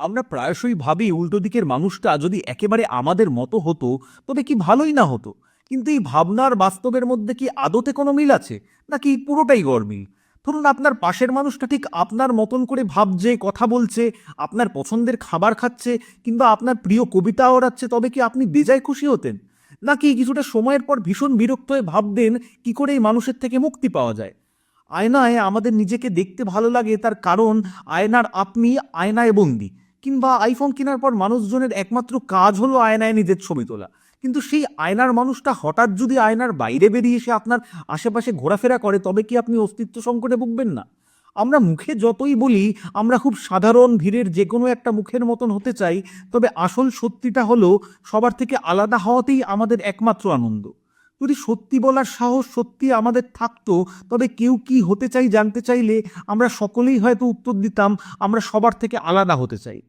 আমরা প্রায়শই ভাবি উল্টো দিকের মানুষটা যদি একেবারে আমাদের মতো হতো, তবে কি ভালোই না হতো? কিন্তু এই ভাবনার বাস্তবের মধ্যে কি আদতে কোনো মিল আছে? নাকি পুরোটাই গরমিল ধরুন আপনার পাশের মানুষটা ঠিক আপনার মতন করে ভাবছে, কথা বলছে, আপনার পছন্দের খাবার খাচ্ছে, কিংবা আপনার প্রিয় কবিতা ওড়াচ্ছে, তবে কি আপনি বেজায় খুশি হতেন? নাকি কিছুটা সময়ের পর ভীষণ বিরক্ত হয়ে ভাবতেন, কি করে এই মানুষের থেকে মুক্তি পাওয়া যায়? আয়নায় আমাদের নিজেকে দেখতে ভালো লাগে, তার কারণ আয়নার আপনি আয়নায় বন্দি। কিংবা আইফোন কেনার পর মানুষজনের একমাত্র কাজ হলো আয়নায় নিজের ছবি তোলা। কিন্তু সেই আয়নার মানুষটা হঠাৎ যদি আয়নার বাইরে বেরিয়ে এসে আপনার আশেপাশে ঘোরাফেরা করে, তবে কি আপনি অস্তিত্ব সংকটে ভুগবেন না? আমরা মুখে যতই বলি, আমরা খুব সাধারণ ভিড়ের যে কোনো একটা মুখের মতন হতে চাই, তবে আসল সত্যিটা হলো, সবার থেকে আলাদা হওয়াতেই আমাদের একমাত্র আনন্দ। যদি সত্যি বলার সাহস সত্যি আমাদের থাকতো, তবে কেউ কি হতে চাই জানতে চাইলে আমরা সকলেই হয়তো উত্তর দিতাম, আমরা সবার থেকে আলাদা হতে চাই।